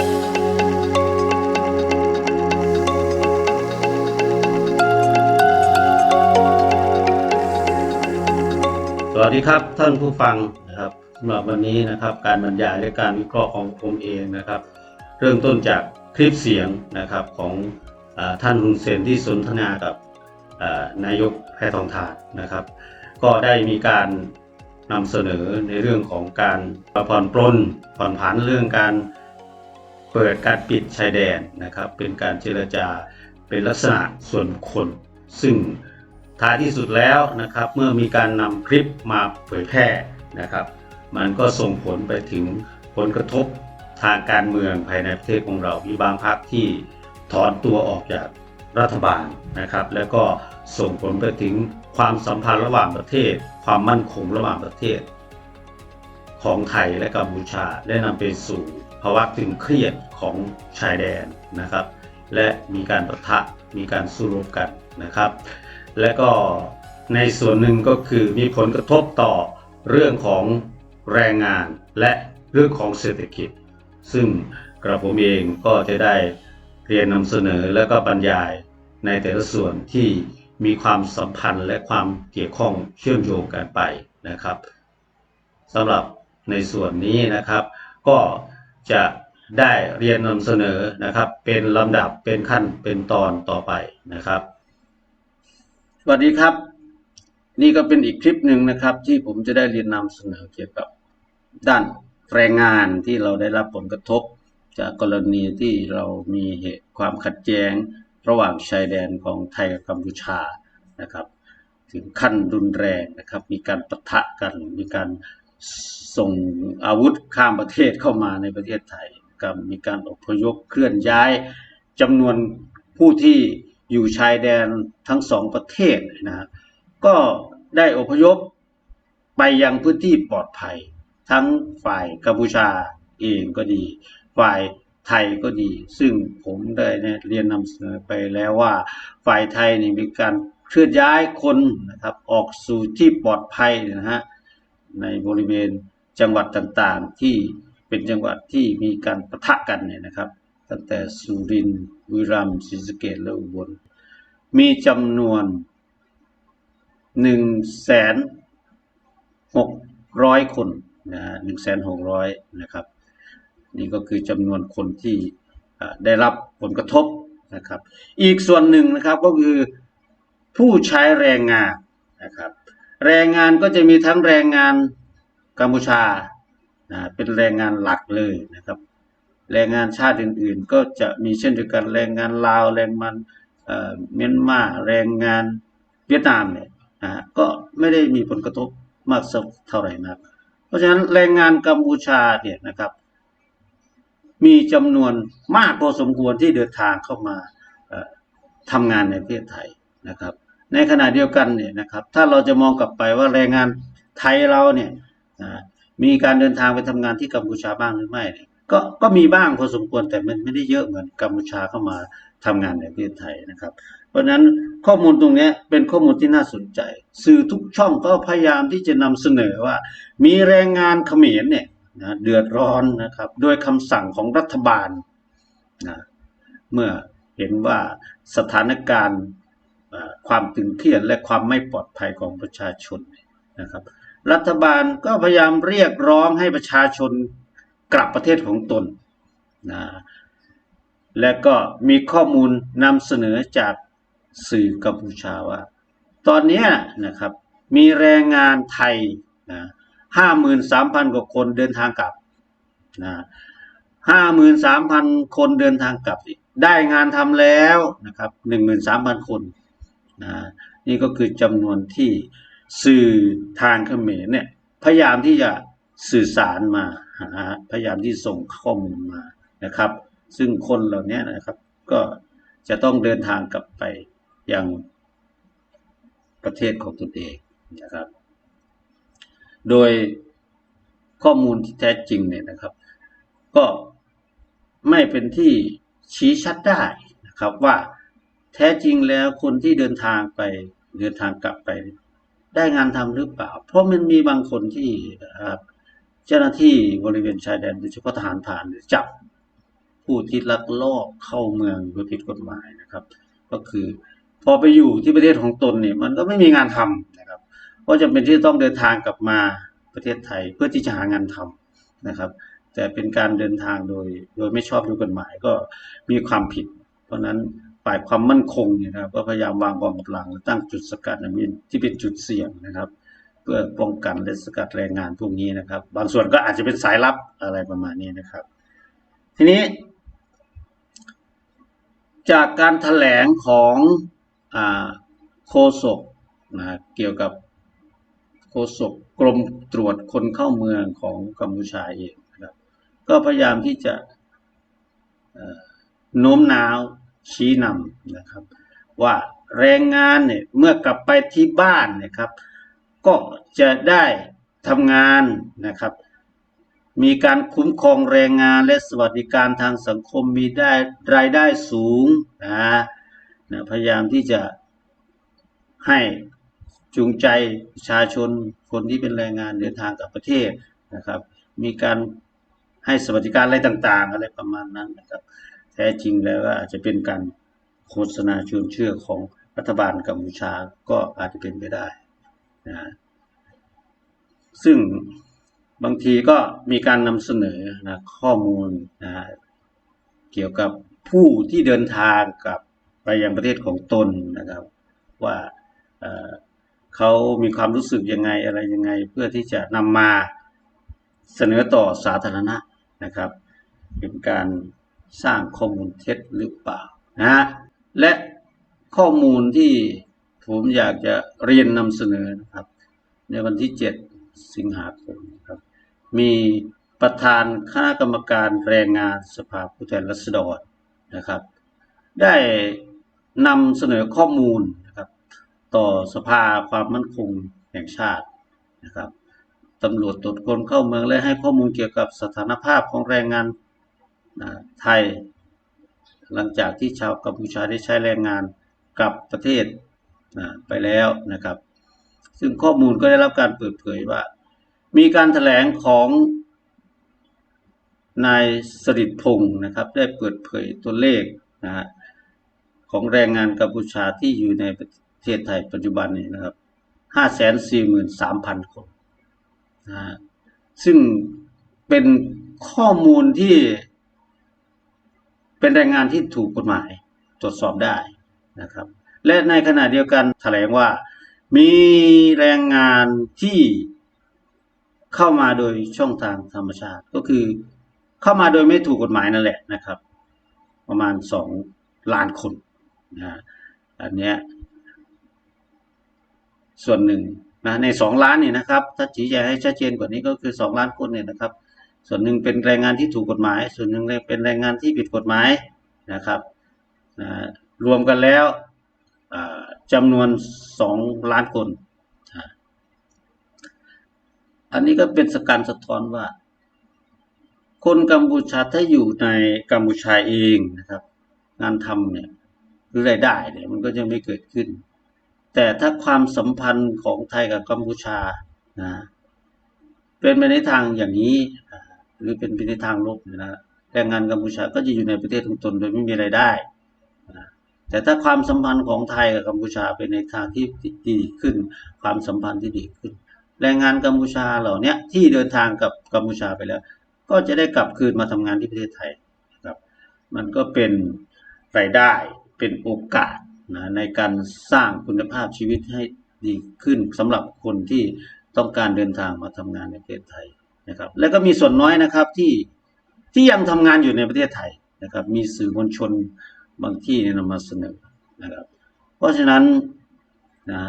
สวัสดีครับท่านผู้ฟังนะครับสำหรับวันนี้นะครับ การบรรยายและการวิเคราะห์ของผมเองนะครับ เริ่มต้นจากคลิปเสียงนะครับของอท่านฮุนเซนที่สนทนากับนายกแพทองทานนะครับ ก็ได้มีการนำเสนอในเรื่องของการผ่อนปลนผ่อนผันเรื่องการ เปิดการปิดชายแดนนะครับ เป็นการเจรจาเป็นลักษณะส่วนบุคคล ซึ่งท้ายที่สุดแล้วนะครับ เมื่อมีการนำคลิปมาเผยแพร่นะครับ มันก็ส่งผลไปถึงผลกระทบทางการเมืองภายในประเทศของเรามีบางพรรคที่ถอนตัวออกจากรัฐบาลนะครับ แล้วก็ส่งผลไปถึงความสัมพันธ์ระหว่างประเทศ ความมั่นคงระหว่างประเทศ ของไทยและกัมพูชาได้นำไปสู่ ภาวะตึงเครียดของชายแดนนะครับ และมีการประทะมีการสู้รบกันนะครับ และก็ในส่วนหนึ่งก็คือมีผลกระทบต่อเรื่องของแรงงานและเรื่องของเศรษฐกิจ ซึ่งกระผมเองก็จะได้เรียนนำเสนอและก็บรรยายในแต่ละส่วนที่มีความสัมพันธ์และความเกี่ยวข้องเชื่อมโยงกันไปนะครับสำหรับในส่วนนี้นะครับ ก็ จะได้เรียนนำเสนอนะครับ เป็นลำดับเป็นขั้นเป็นตอนต่อไปนะครับ สวัสดีครับ นี่ก็เป็นอีกคลิปหนึ่งนะครับ ที่ผมจะได้เรียนนำเสนอเกี่ยวกับด้านแรงงานที่เราได้รับผลกระทบ จากกรณีที่เรามีเหตุความขัดแย้ง ระหว่างชายแดนของไทยกับกัมพูชานะครับ ถึงขั้นรุนแรงนะครับ มีการปะทะกันมีการ ส่งอาวุธข้ามประเทศเข้ามาในประเทศไทยกับมีการอพยพเคลื่อนย้ายจำนวนผู้ที่อยู่ชายแดนทั้งสองประเทศนะก็ได้อพยพไปยังพื้นที่ปลอดภัย ทั้งฝ่ายกัมพูชาเองก็ดี ฝ่ายไทยก็ดี ซึ่งผมได้เนี่ยเรียนนำเสนอไปแล้วว่า ฝ่ายไทยนี่มีการเคลื่อนย้ายคนนะครับออกสู่ที่ปลอดภัยนะฮะ ในบริเวณจังหวัดต่างๆ ที่เป็นจังหวัดที่มีการปะทะกันเนี่ยนะครับ ตั้งแต่สุรินทร์บุรีรัมศรีสะเกษและอุบล มีจำนวนหนึ่งแสนหกร้อยคนนะฮะหนึ่งแสนหกร้อยนะครับ นี่ก็คือจำนวนคนที่ได้รับผลกระทบนะครับ อีกส่วนหนึ่งนะครับก็คือผู้ใช้แรงงานนะครับ แรงงานก็จะมีทั้งแรงงานกัมพูชานะเป็นแรงงานหลักเลยนะครับ แรงงานชาติอื่น ๆ ก็จะมีเช่นเดียวกันแรงงานลาวแรงงานเเมียนมาแรงงานเวียดนามเนี่ยนะก็ไม่ได้มีผลกระทบมากสักเท่าไหร่นัก เพราะฉะนั้นแรงงานกัมพูชาเนี่ยนะครับ มีจำนวนมากพอสมควรที่เดินทางเข้ามาเอ่อทำงานในประเทศไทยนะครับ ในขณะเดียวกันเนี่ยนะครับ ถ้าเราจะมองกลับไปว่าแรงงานไทยเราเนี่ยมีการเดินทางไปทำงานที่กัมพูชาบ้างหรือไม่ก็ก็มีบ้างพอสมควรแต่มันไม่ได้เยอะเหมือนกัมพูชาเข้ามาทำงานในประเทศไทยนะครับ เพราะฉะนั้นข้อมูลตรงนี้เป็นข้อมูลที่น่าสนใจ สื่อทุกช่องก็พยายามที่จะนำเสนอว่า มีแรงงานเขมรเนี่ยนะเดือดร้อนนะครับด้วยคำสั่งของรัฐบาลนะเมื่อเห็นว่าสถานการณ์ ความตึงเครียดและความไม่ปลอดภัยของประชาชนนะครับ รัฐบาลก็พยายามเรียกร้องให้ประชาชนกลับประเทศของตนนะและก็มีข้อมูลนำเสนอจากสื่อกัมพูชาว่า ตอนนี้นะครับมีแรงงานไทยนะห้าหมื่นสามพันกว่าคนเดินทางกลับนะห้าหมื่นสามพันคนเดินทางกลับ ได้งานทำแล้วนะครับหนึ่งหมื่นสามพันคน นะนี่ก็คือจำนวนที่สื่อทางเขมรเนี่ยพยายามที่จะสื่อสารมาหาพยายามที่ส่งข้อมูลมานะครับ ซึ่งคนเหล่านี้นะครับ ก็จะต้องเดินทางกลับไปยังประเทศของตนเองนะครับ โดยข้อมูลที่แท้จริงเนี่ยนะครับ ก็ไม่เป็นที่ชี้ชัดได้นะครับว่า แท้จริงแล้วคนที่เดินทางไปเดินทางกลับไป ได้งานทำหรือเปล่า เพราะมันมีบางคนที่นะครับ เจ้าหน้าที่บริเวณชายแดนโดยเฉพาะทหารผ่านจับผู้ที่ลักลอบเข้าเมืองโดยผิดกฎหมายนะครับ ก็คือพอไปอยู่ที่ประเทศของตนเนี่ยมันก็ไม่มีงานทำนะครับก็จำเป็นที่ต้องเดินทางกลับมาประเทศไทยเพื่อที่จะหางานทำนะครับ แต่เป็นการเดินทางโดยโดยไม่ชอบด้วยกฎหมายก็มีความผิด เพราะฉะนั้น ฝ่ายความมั่นคงเนี่ยนะครับ ก็พยายามวางกองกำลังและตั้งจุดสกัดในพื้นที่เป็นจุดเสี่ยงนะครับ เพื่อป้องกันและสกัดแรงงานพวกนี้นะครับ บางส่วนก็อาจจะเป็นสายลับอะไรประมาณนี้นะครับ ทีนี้ จากการแถลงของอโฆษกนะเกี่ยวกับโฆษกกรมตรวจคนเข้าเมืองของกัมพูชาเองนะครับ ก็พยายามที่จะโน้มน้าว ชี้นำนะครับ ว่าแรงงานเนี่ยเมื่อกลับไปที่บ้านนะครับ ก็จะได้ทำงานนะครับ มีการคุ้มครองแรงงานและสวัสดิการทางสังคมมีได้รายได้สูงนะนะพยายามที่จะให้จูงใจประชาชนคนที่เป็นแรงงานเดินทางกลับประเทศนะครับ มีการให้สวัสดิการอะไรต่าง ๆ อะไรประมาณนั้นนะครับ แท้จริงแล้วก็อาจจะเป็นการโฆษณาชวนเชื่อของรัฐบาลกัมพูชาก็อาจจะเป็นไปได้นะซึ่งบางทีก็มีการนำเสนอนะข้อมูลนะเกี่ยวกับผู้ที่เดินทางกับไปยังประเทศของตนนะครับ ว่าเเขามีความรู้สึกยังไงอะไรยังไง เพื่อที่จะนำมาเสนอต่อสาธารณะนะครับ เป็นการ สร้างข้อมูลเท็จหรือเปล่านะฮะและข้อมูลที่ผมอยากจะเรียนนำเสนอนะครับ ในวันที่ 7 สิงหาคมครับ มีประธานคณะกรรมการแรงงานสภาผู้แทนราษฎรนะครับ ได้นำเสนอข้อมูลนะครับ ต่อสภาความมั่นคงแห่งชาตินะครับตำรวจตรวจคนเข้าเมืองและให้ข้อมูลเกี่ยวกับสถานภาพของแรงงาน ไทย หลังจากที่ชาวกัมพูชาได้ใช้แรงงานกลับประเทศนะไปแล้วนะครับ ซึ่งข้อมูลก็ได้รับการเปิดเผยว่า มีการแถลงของนายสริดพงศ์นะครับ ได้เปิดเผยตัวเลขนะฮะของแรงงานกัมพูชาที่อยู่ในประเทศไทยปัจจุบันนี้นะครับห้าแสนสี่หมื่นสามพันคนนะซึ่งเป็นข้อมูลที่ เป็นแรงงานที่ถูกกฎหมายตรวจสอบได้นะครับ และในขณะเดียวกันแถลงว่ามีแรงงานที่เข้ามาโดยช่องทางธรรมชาติ ก็คือเข้ามาโดยไม่ถูกกฎหมายนั่นแหละนะครับ ประมาณสองล้านคนนะอันเนี้ยส่วนหนึ่งนะในสองล้านนี่นะครับ ถ้าชี้แจงให้ชัดเจนกว่านี้ก็คือสองล้านคนเนี่ยนะครับ ส่วนหนึ่งเป็นแรงงานที่ถูกกฎหมาย ส่วนหนึ่งเป็นแรงงานที่ผิดกฎหมายนะครับนะรวมกันแล้วจำนวนสองล้านคน อันนี้ก็เป็นสการสะท้อนว่า คนกัมพูชาถ้าอยู่ในกัมพูชาเองนะครับ งานทำเนี่ยหรือรายได้เนี่ยมันก็จะไม่เกิดขึ้น แต่ถ้าความสัมพันธ์ของไทยกับกัมพูชานะเป็นไปในทางอย่างนี้ หรือเป็นไปในทางลบนะแรงงานกัมพูชาก็จะอยู่ในประเทศของตนโดยไม่มีรายได้นะแต่ถ้าความสัมพันธ์ของไทยกับกัมพูชาเป็นในทางที่ดีขึ้น ความสัมพันธ์ที่ดีขึ้น แรงงานกัมพูชาเหล่านี้ที่เดินทางกับกัมพูชาไปแล้ว ก็จะได้กลับคืนมาทำงานที่ประเทศไทยครับ มันก็เป็นรายได้เป็นโอกาสนะในการสร้างคุณภาพชีวิตให้ดีขึ้นสำหรับคนที่ต้องการเดินทางมาทำงานในประเทศไทย นะครับ แล้วก็มีส่วนน้อยนะครับที่ที่ยังทำงานอยู่ในประเทศไทยนะครับ มีสื่อมวลชนบางที่นำมาเสนอนะครับ เพราะฉะนั้นนะ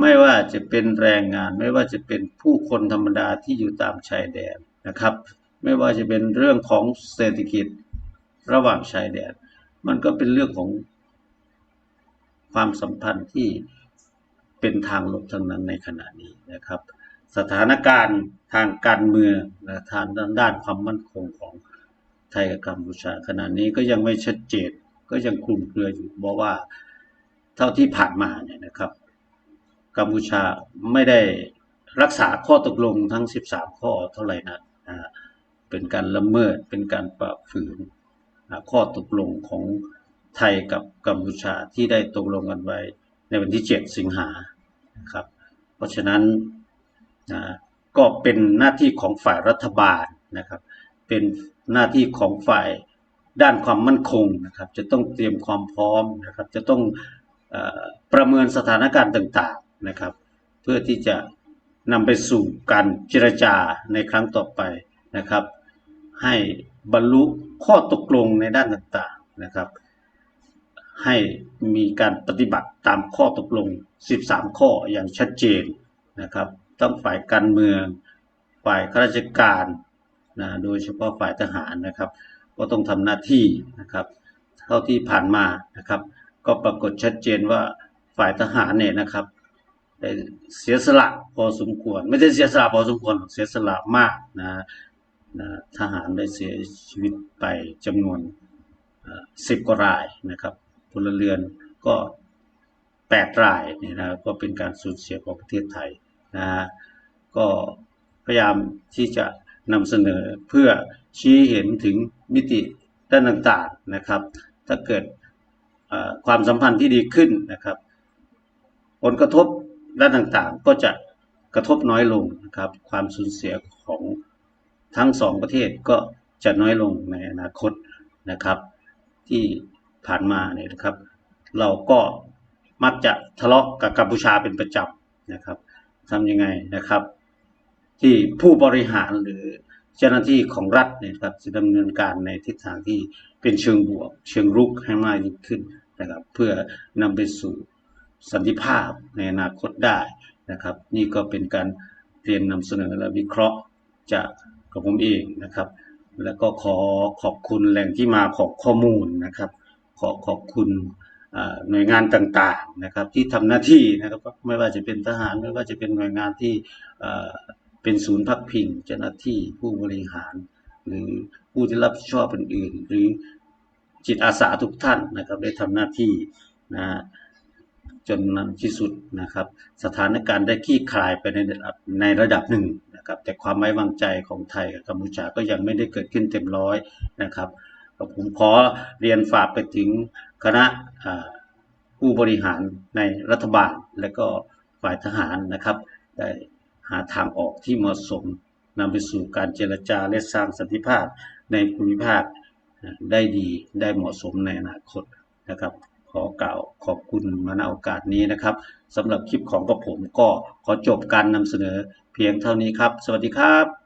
ไม่ว่าจะเป็นแรงงาน ไม่ว่าจะเป็นผู้คนธรรมดาที่อยู่ตามชายแดนนะครับ ไม่ว่าจะเป็นเรื่องของเศรษฐกิจระหว่างชายแดน มันก็เป็นเรื่องของความสัมพันธ์ที่เป็นทางลบทั้งนั้นในขณะนี้นะครับ สถานการณ์ทางการเมืองและทางด้านความมั่นคงของไทยกับกัมพูชาขณะนี้ก็ยังไม่ชัดเจนก็ยังคลุมเครืออยู่เพราะว่าเท่าที่ผ่านมาเนี่ยนะครับ กัมพูชาไม่ได้รักษาข้อตกลงทั้ง 13 ข้อเท่าไหร่นะนะฮะเป็นการละเมิดเป็นการฝ่าฝืนข้อตกลงของไทยกับกัมพูชาที่ได้ตกลงกันไว้ในวันที่ 7 สิงหาครับ เพราะฉะนั้น นะก็เป็นหน้าที่ของฝ่ายรัฐบาลนะครับ เป็นหน้าที่ของฝ่ายด้านความมั่นคงนะครับ จะต้องเตรียมความพร้อมนะครับ จะต้องอประเมินสถานการณ์ต่างๆนะครับ เพื่อที่จะนำไปสู่การเจรจาในครั้งต่อไปนะครับ ให้บรรลุข้อตกลงในด้านต่างๆนะครับ ให้มีการปฏิบัติตามข้อตกลง 13 ข้ออย่างชัดเจนนะครับ ทั้งฝ่ายการเมือง ฝ่ายข้าราชการนะโดยเฉพาะฝ่ายทหารนะครับ ก็ต้องทำหน้าที่นะครับ เท่าที่ผ่านมานะครับ ก็ปรากฏชัดเจนว่าฝ่ายทหารเนี่ยนะครับได้เสียสละพอสมควร ไม่ได้เสียสละพอสมควรหรอกเสียสละมากนะนะทหารได้เสียชีวิตไปจำนวนสิบกว่ารายนะครับพลเรือนก็แปดรายเนี่ยนะก็เป็นการสูญเสียของประเทศไทย นะฮะก็พยายามที่จะนำเสนอเพื่อชี้เห็นถึงมิติด้านต่างๆนะครับ ถ้าเกิดความสัมพันธ์ที่ดีขึ้นนะครับ ผลกระทบด้านต่างๆ ก็จะกระทบน้อยลงนะครับ ความสูญเสียของทั้งสองประเทศก็จะน้อยลงในอนาคตนะครับ ที่ผ่านมาเนี่ยนะครับ เราก็มักจะทะเลาะกับกัมพูชาเป็นประจำนะครับ ทำยังไงนะครับ ที่ผู้บริหารหรือเจ้าหน้าที่ของรัฐเนี่ยครับจะดำเนินการในทิศทางที่เป็นเชิงบวก เชิงรุกให้มากยิ่งขึ้นนะครับ เพื่อนำไปสู่สันติภาพในอนาคตได้นะครับ นี่ก็เป็นการเรียนนำเสนอและวิเคราะห์จากกับผมเองนะครับ แล้วก็ขอขอบคุณแหล่งที่มาของข้อมูลนะครับ ขอขอบคุณ หน่วยงานต่างๆนะครับที่ทำหน้าที่นะครับไม่ว่าจะเป็นทหารไม่ว่าจะเป็นหน่วยงานที่เป็นศูนย์พักพิงเจ้าหน้าที่ผู้บริหาร หรือผู้ที่รับผิดชอบอื่นๆ หรือจิตอาสาทุกท่านนะครับได้ทำหน้าที่นะจนนั้นที่สุดนะครับ สถานการณ์ได้คลี่คลายไปในระดับในระดับหนึ่งนะครับแต่ความไว้วางใจของไทยกับกัมพูชาก็ยังไม่ได้เกิดขึ้นเต็มร้อยนะครับ ก็ผมขอเรียนฝากไปถึงคณะผู้บริหารในรัฐบาลและก็ฝ่ายทหารนะครับ ได้หาทางออกที่เหมาะสมนำไปสู่การเจรจาและสร้างสันติภาพในภูมิภาคได้ดีได้เหมาะสมในอนาคตนะครับ ขอกล่าวขอบคุณมาณโอกาสนี้นะครับสำหรับคลิปของกระผมก็ขอจบการนำเสนอเพียงเท่านี้ครับ สวัสดีครับ